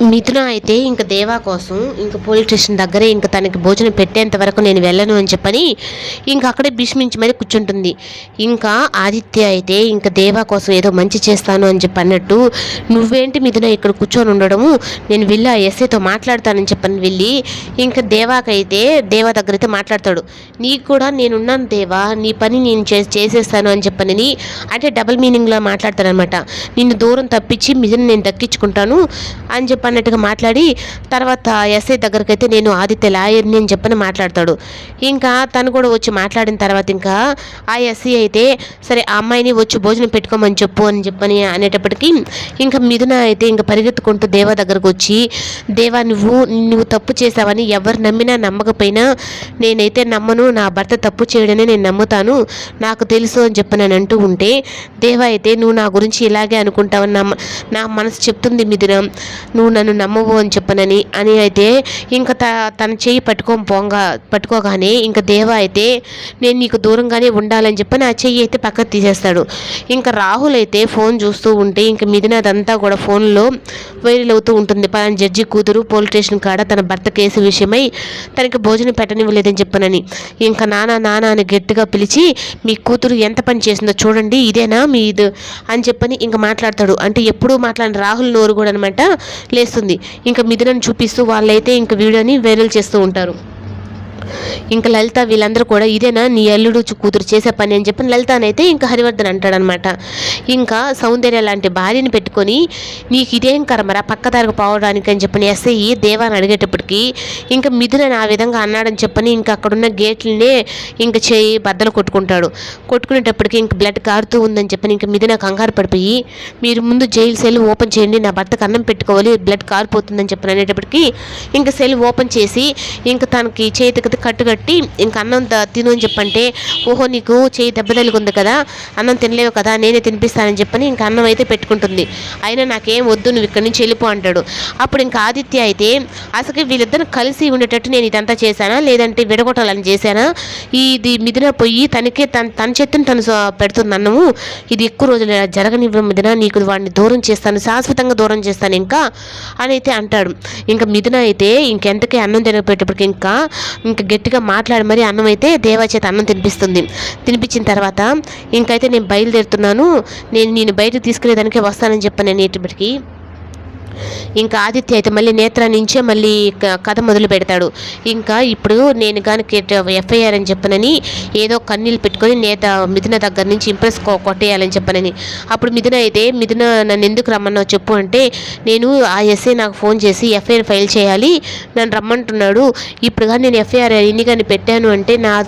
మిథున అయితే ఇంక దేవా కోసం ఇంక పోలీస్ స్టేషన్ దగ్గరే ఇంక తనకి భోజనం పెట్టేంత వరకు నేను వెళ్ళను అని చెప్పని ఇంక అక్కడే భీష్మించి మరీ కూర్చుంటుంది. ఇంకా ఆదిత్య అయితే ఇంక దేవా కోసం ఏదో మంచి చేస్తాను అని చెప్పి అన్నట్టు నువ్వేంటి మిథున ఇక్కడ కూర్చొని ఉండడము? నేను వెళ్ళి ఆ ఎస్ఐతో మాట్లాడతానని చెప్పని వెళ్ళి ఇంకా దేవాకైతే దేవా దగ్గర అయితే మాట్లాడతాడు. నీకు కూడా నేనున్నాను దేవా నీ పని నేను చే చేసేస్తాను అని చెప్పని అంటే డబుల్ మీనింగ్లో మాట్లాడతానమాట నిన్ను దూరం తప్పించి మిథున నేను దక్కించుకుంటాను అని చెప్పి అన్నట్టుగా మాట్లాడి తర్వాత ఎస్ఐ దగ్గరికి అయితే నేను ఆదిత్య లాయర్ని అని చెప్పని మాట్లాడతాడు. ఇంకా తను కూడా వచ్చి మాట్లాడిన తర్వాత ఇంకా ఆ ఎస్ఐ అయితే సరే ఆ అమ్మాయిని వచ్చి భోజనం పెట్టుకోమని చెప్పు అని చెప్పని అనేటప్పటికీ ఇంకా మిథున అయితే ఇంకా పరిగెత్తుకుంటూ దేవా దగ్గరకు వచ్చి దేవా నువ్వు నువ్వు తప్పు చేసావని ఎవరు నమ్మినా నమ్మకపోయినా నేనైతే నమ్మను నా భర్త తప్పు చేయడమే నేను నమ్ముతాను నాకు తెలుసు అని చెప్పి నేను అంటూ ఉంటే దేవా అయితే నువ్వు నా గురించి ఇలాగే అనుకుంటావని నా నా మనసు చెప్తుంది మిథున. నువ్వు నన్ను నమ్మవు అని చెప్పనని. అని అయితే ఇంకా త తన చెయ్యి పట్టుకొని పోంగా పట్టుకోగానే ఇంకా దేవా అయితే నేను నీకు దూరంగానే ఉండాలని చెప్పని ఆ చెయ్యి అయితే పక్కకు తీసేస్తాడు. ఇంకా రాహుల్ అయితే ఫోన్ చూస్తూ ఉంటే ఇంకా మిథున కూడా ఫోన్లో వైరల్ అవుతూ ఉంటుంది. పలానా జడ్జి కూతురు పోలీస్ స్టేషన్ కాడ తన భర్త కేసు విషయమై తనకి భోజనం పెట్టనివ్వలేదని చెప్పనని. ఇంకా నానా నానా అని గట్టిగా పిలిచి మీ కూతురు ఎంత పని చేసిందో చూడండి ఇదేనా మీ ఇది అని చెప్పని ఇంకా మాట్లాడతాడు. అంటే ఎప్పుడూ మాట్లాడిన రాహుల్ నోరు కూడా అనమాట లేస్తుంది ఇంకా మిథునను చూపిస్తూ వాళ్ళైతే ఇంకా వీడియోని వైరల్ చేస్తూ ఉంటారు. ఇంకా లలిత వీళ్ళందరూ కూడా ఇదేనా? నీ అల్లుడు కూతురు చేసే పని అని చెప్పి లలితనైతే ఇంకా హరివర్ధన్ అంటాడనమాట. ఇంకా సౌందర్య లాంటి భార్యని పెట్టుకొని నీకు ఇదేం కర్మరా? పక్కదారికి పోవడానికి అని చెప్పని ఎస్ఐ దేవాన్ని అడిగేటప్పటికి ఇంకా మిథున ఆ విధంగా అన్నాడని చెప్పని ఇంకా అక్కడున్న గేట్లనే ఇంకా చేయి బద్దలు కొట్టుకుంటాడు. కొట్టుకునేటప్పటికి ఇంక బ్లడ్ కారుతూ ఉందని చెప్పని ఇంకా మిథున కంగారు పడిపోయి మీరు ముందు జైలు సెల్ ఓపెన్ చేయండి నా భర్తకు అన్నం పెట్టుకోవాలి బ్లడ్ కారిపోతుందని చెప్పని అనేటప్పటికి ఇంకా సెల్ ఓపెన్ చేసి ఇంకా తనకి చేతికి కట్టు కట్టి ఇంకా అన్నం త- తిను అని చెప్పంటే ఓహో నీకు చేయి దెబ్బ తగిలింది కదా అన్నం తినలేవు కదా నేనే తినిపిస్తానని చెప్పని ఇంకా అన్నం అయితే పెట్టుకుంటుంది. అయినా నాకేం వద్దు నువ్వు ఇక్కడి నుంచి వెళ్ళిపో అంటాడు. అప్పుడు ఇంకా ఆదిత్య అయితే అసలు వీళ్ళిద్దరు కలిసి ఉండేటట్టు నేను ఇదంతా చేశానా లేదంటే విడగొట్టాలని చేశానా? ఇది మిదిన పోయి తనకే తన తన చేతిని తను స- పెడుతుంది అన్నము. ఇది ఎక్కువ రోజులు ఇలా జరగనివ్వడం మిదిన నీకు వాడిని దూరం చేస్తాను శాశ్వతంగా దూరం చేస్తాను ఇంకా అని అయితే అంటాడు. ఇంకా మిథున అయితే ఇంకెంతకీ అన్నం తినకపోయేటప్పటికి ఇంకా ఇంకా గట్టిగా మాట్లాడి మరీ అన్నం అయితే దేవా చేత అన్నం తినిపిస్తుంది. తినిపించిన తర్వాత ఇంకైతే నేను బయలుదేరుతున్నాను. నేను నేను బయటకు తీసుకునేదానికే వస్తానని చెప్పాను నేను ఇప్పటికి ఇంకా ఆదిత్య అయితే మళ్ళీ నేత్ర నుంచే మళ్ళీ క- కథ మొదలు పెడతాడు. ఇంకా ఇప్పుడు నేను కానీ ఎఫ్ఐఆర్ అని చెప్పనని ఏదో కన్నీళ్ళు పెట్టుకొని నేత మిథున దగ్గర నుంచి ఇంప్రెస్ కొట్టేయాలని చెప్పనని. అప్పుడు మిథున అయితే మిథున నన్ను ఎందుకు రమ్మన్నావు చెప్పు అంటే నేను ఆ ఎస్ఐ నాకు ఫోన్ చేసి ఎఫ్ఐఆర్ ఫైల్ చేయాలి నన్ను రమ్మంటున్నాడు. ఇప్పుడు కానీ నేను ఎఫ్ఐఆర్ ఎన్ని కానీ పెట్టాను అంటే నా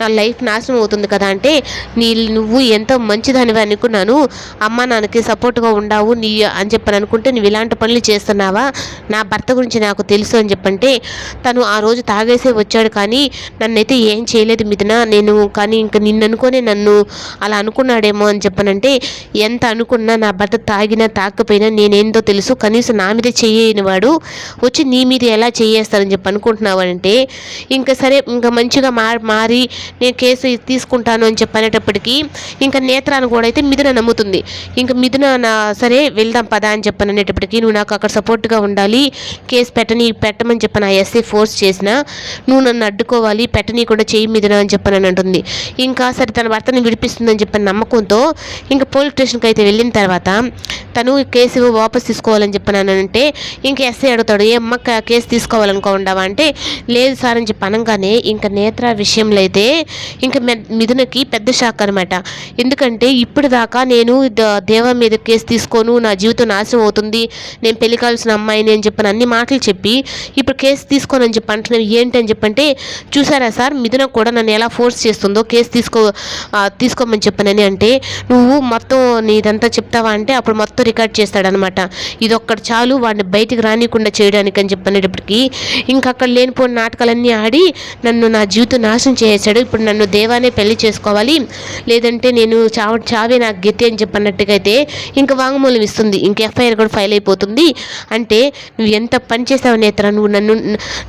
నా లైఫ్ నాశనం అవుతుంది కదా అంటే నీ నువ్వు ఎంతో మంచిదానివి అనుకున్నాను. అమ్మ నాన్నకి సపోర్ట్గా ఉండావు నీ అని చెప్పని అనుకుంటే నువ్వు ఇలాంటి పనులు చేస్తున్నావా? నా భర్త గురించి నాకు తెలుసు అని చెప్పంటే తను ఆ రోజు తాగేసే వచ్చాడు కానీ నన్నైతే ఏం చేయలేదు మిథున. నేను కానీ ఇంక నిన్ను నన్ను అలా అనుకున్నాడేమో అని చెప్పనంటే ఎంత అనుకున్నా నా భర్త తాగినా తాకపోయినా నేనేందో తెలుసు. కనీసం నా మీద చేయని వాడు వచ్చి నీ మీద ఎలా చెయ్యేస్తారని చెప్పి అనుకుంటున్నావు అంటే ఇంకా సరే ఇంకా మంచిగా మా మారి నేను కేసు తీసుకుంటాను అని చెప్పి అనేటప్పటికీ ఇంకా నేత్రాన్ని కూడా అయితే మిథున నమ్ముతుంది. ఇంకా మిథున నా సరే వెళ్దాం పదా అని చెప్పననేటప్పటికీ నువ్వు నాకు అక్కడ సపోర్ట్గా ఉండాలి. కేసు పెట్టని పెట్టమని చెప్పి నా ఎస్ఐ ఫోర్స్ చేసిన నువ్వు నన్ను అడ్డుకోవాలి పెట్టని కూడా చేయి మీద అని చెప్పని అంటుంది. ఇంకా సరే తన భర్తను విడిపిస్తుందని చెప్పిన నమ్మకంతో ఇంకా పోలీస్ స్టేషన్కి అయితే వెళ్ళిన తర్వాత తను కేసు వాపస్ తీసుకోవాలని చెప్పినానంటే ఇంకా ఎస్ఐ అడుగుతాడు ఏమ్మ కేసు తీసుకోవాలనుకోండావా అంటే లేదు సార్ అని చెప్పి అనగానే ఇంకా నేత్ర విషయంలో అయితే ఇంకా మె- మిథునకి పెద్ద షాక్ అనమాట ఎందుకంటే ఇప్పుడు దాకా నేను ద- దేవ మీద కేసు తీసుకోను నా జీవితం నాశనం అవుతుంది నేను పెళ్ళి కావాల్సిన అమ్మాయిని అని చెప్పని అన్ని మాటలు చెప్పి ఇప్పుడు కేసు తీసుకోనని చెప్పి అంటున్నాను ఏంటి అని చెప్పంటే చూసారా సార్ మిథున కూడా నన్ను ఎలా ఫోర్స్ చేస్తుందో కేసు తీసుకో తీసుకోమని చెప్పనని అంటే నువ్వు మొత్తం నీదంతా చెప్తావా అంటే అప్పుడు మొత్తం రికార్డ్ చేస్తాడనమాట. ఇది ఒక్కటి చాలు వాడిని బయటికి రానికుండా చేయడానికి అని చెప్పనేటప్పటికి ఇంకా అక్కడ లేనిపోయిన నాటకాలన్నీ ఆడి నన్ను నా జీవితం నాశనం చేసాడు ఇప్పుడు నన్ను దేవానే పెళ్ళి చేసుకోవాలి లేదంటే నేను చావ చావే నాకు గతి అని చెప్పన్నట్టుగా అయితే ఇంకా వాంగ్మూలం ఇస్తుంది ఇంకా ఎఫ్ఐఆర్ కూడా ఫైల్ అయిపోతుంది. అర్థమవుతుంది అంటే నువ్వు ఎంత పని చేసావు నేత్ర నువ్వు నన్ను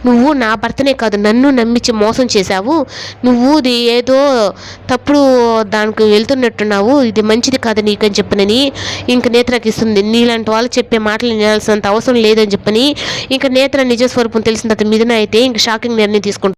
నువ్వు నా భర్తనే కాదు నన్ను నమ్మించి మోసం చేశావు. నువ్వు ఇది ఏదో తప్పుడు దానికి వెళ్తున్నట్టున్నావు. ఇది మంచిది కాదు నీకని చెప్పనని ఇంక నేత్రకి ఇస్తుంది. నీలాంటి వాళ్ళు చెప్పే మాటలు వినాల్సినంత అవసరం లేదని చెప్పని ఇంక నేత్ర నిజ స్వరూపం తెలిసిన తర్వాత మీదన అయితే ఇంక షాకింగ్ నిర్ణయం తీసుకుంటుంది.